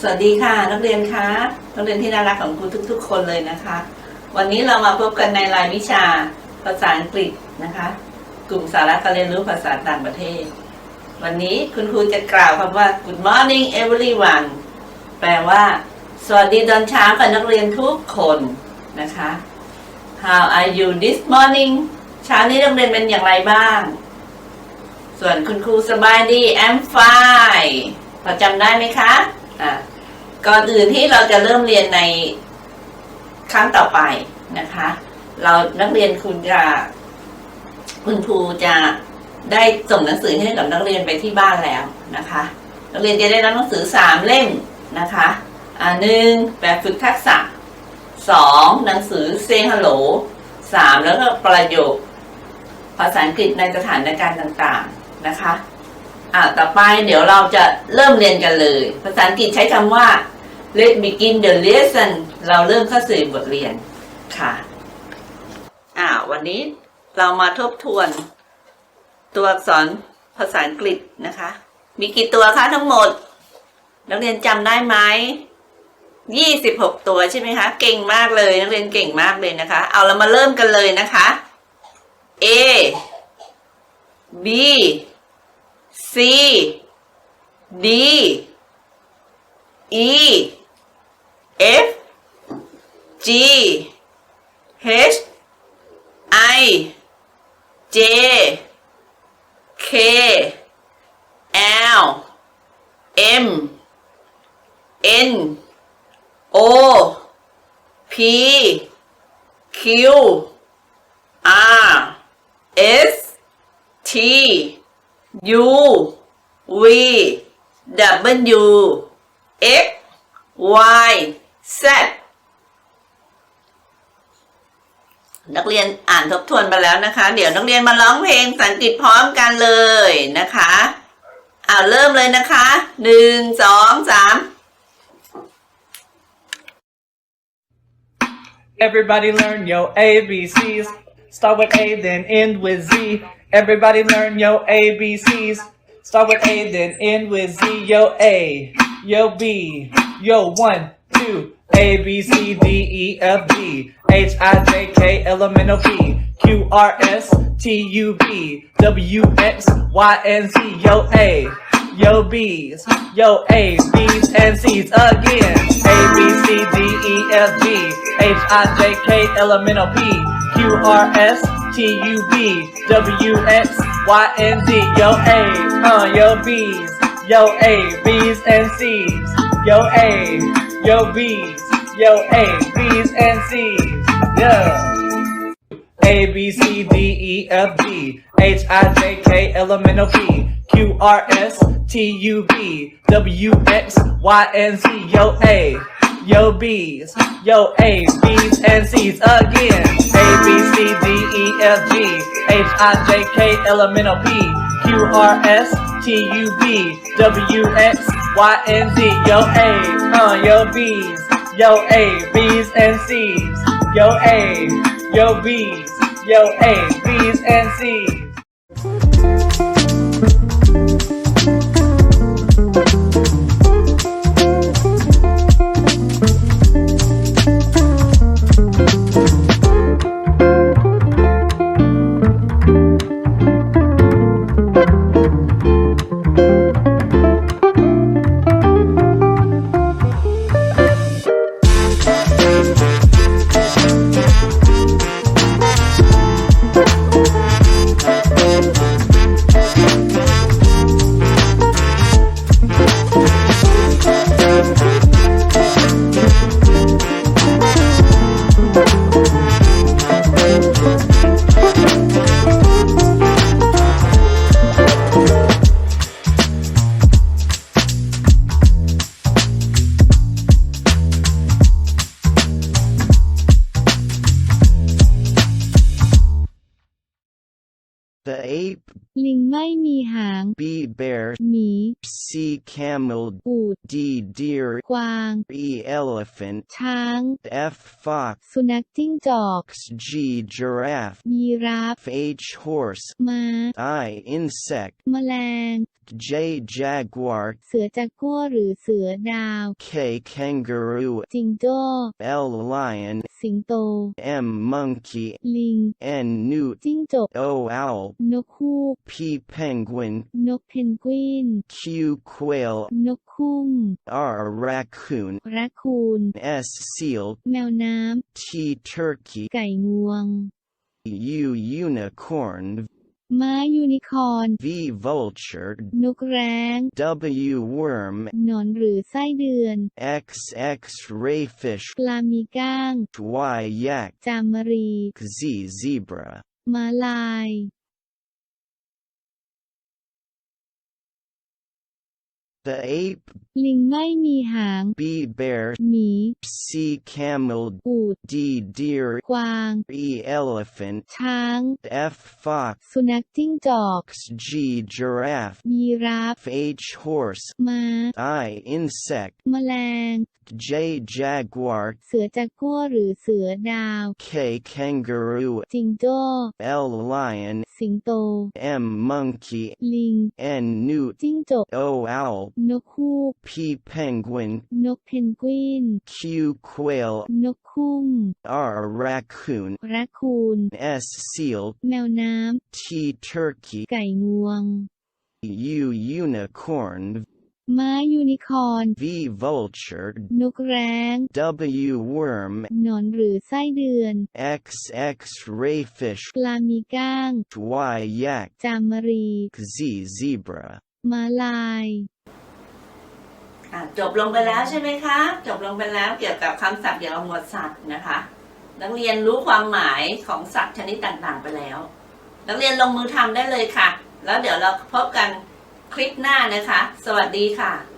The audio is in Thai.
สวัสดีค่ะ นักเรียนคะนักเรียนที่น่ารักของครูทุก ๆ คนเลยนะคะ วันนี้เรามาพบกันในรายวิชาภาษาอังกฤษนะคะ กลุ่มสาระการเรียนรู้ภาษาต่างประเทศ วันนี้คุณครูจะกล่าวคำว่า Good morning everyone แปลว่า สวัสดีตอนเช้ากับนักเรียนทุกคนนะคะ How are you this morning เช้านี้นักเรียนเป็นอย่างไรบ้าง ส่วนคุณครูสบายดี I'm fine พอจำได้ไหมคะ อะก่อนอื่นที่เราจะเริ่มเรียนในครั้งต่อไปนะคะ เรานักเรียนคุณจะคุณครูจะได้ส่งหนังสือให้กับนักเรียนไปที่บ้านแล้วนะคะ นักเรียนจะได้รับหนังสือสามเล่มนะคะอ่าหนึ่งแบบฝึกทักษะสองหนังสือ say hello สามแล้วก็ประโยคภาษาอังกฤษในสถานการณ์ต่างๆนะคะ อ่าต่อไปเดี๋ยวเราจะเริ่มเรียนกันเลย ภาษาอังกฤษใช้คำว่า let's begin the lesson เราเริ่มเข้าสู่บทเรียนค่ะ อ่า วันนี้เรามาทบทวน ตัวอักษรภาษาอังกฤษนะคะ มีกี่ตัวคะทั้งหมด นักเรียนจำได้ไหมยี่สิบหกตัวใช่ไหมคะ เก่งมากเลย นักเรียนเก่งมากเลยนะคะ เอาเรามาเริ่มกันเลยนะคะ A B C D E F G H I J K L M N O P Q R S T U V W X Y Z นักเรียนอ่านทบทวนไปแล้วนะคะ เดี๋ยวนักเรียนมาร้องเพลงภาษาอังกฤษพร้อมกันเลยนะคะอ่าเริ่มเลยนะคะหนึ่งสองสาม Everybody learn your ABCs. Start with A, then end with Z. Everybody learn yo ABCs. Start with A, then end with Z. Yo A, yo B, yo one, two. A B C D E F G H I J K L M N O P Q R S T U V W X Y and Z. Yo A, yo B's, yo A, B's and C's again. A B C D E F G H I J K L M N O P Q R S T U V W X Y. Yo A, uh, yo B's, yo A, B's and C's. Yo A, yo B's, yo A, B's and C's. Yeah. A B C D E F G H I J K L M N O P Q R S T U V W X Y. Yo A, yo B's, yo A, B's and C's again. A B C D E F G H I J K L M N O P Q R S T U V W X Y and Z. Yo A, uh, yo B's, yo A, B's and C's. Yo A, yo B's, yo A, B's and C's. ลิงไม่มีหาง B bear, หมี C camel, อูฐ D deer, กวาง E elephant, ช้าง F fox, สุนัขจิ้งจอก G giraffe, ยีราฟ H horse, ม้า I insect, แมลง J jaguar, เสือจักกัวหรือเสือดาว K kangaroo, จิงโจ้ L lion, สิงโต M monkey, ลิง N newt, จิ้งจก O owl, นกฮูก P penguin, นกเพนกวิน Q quail, นกคุ้ง R raccoon, ราคูน S seal, แมวน้ T turkey, ำไก่งวง U unicorn, ม้ายูนิคอร์น V vulture, นกแร้ง W worm, หนอนหรือไส้เดือน X X rayfish, ปลามีก้าง Y yak, จามรี Z zebra. มาลาย The ape, ลิงไม่มีหาง B bear, หมี C camel, อูฐ D deer, กวาง E elephant, ช้าง F fox, สุนัขจิ้งจอก G giraffe, ยีราฟ H horse, ม้า I insect, แมลง J jaguar, เสือจักกัวหรือเสือดาว K kangaroo, จิงโจ้ L lion, สิงโต M monkey, ลิง N newt, จิ้งจก O owl, นกฮูก P penguin, นกเพนกวิน Q quail, นกคุ้ง R raccoon, ราคูน S seal, แมวน้ T turkey, ำไก่งวง U unicorn, ม้ายูนิคอร์น V vulture, นกแร้ง W worm, หนอนหรือไส้เดือน X X rayfish, ปลามีก้าง Y yak, จามรี Z zebra. ม้าลาย อะจบลงไปแล้วใช่ไหมคะ จบลงไปแล้วเกี่ยวกับคำศัพท์เกี่ยวกับหมวดสัตว์นะคะ นักเรียนรู้ความหมายของสัตว์ชนิดต่างๆ ไปแล้ว นักเรียนลงมือทำได้เลยค่ะ แล้วเดี๋ยวเราพบกันคลิปหน้านะคะ สวัสดีค่ะ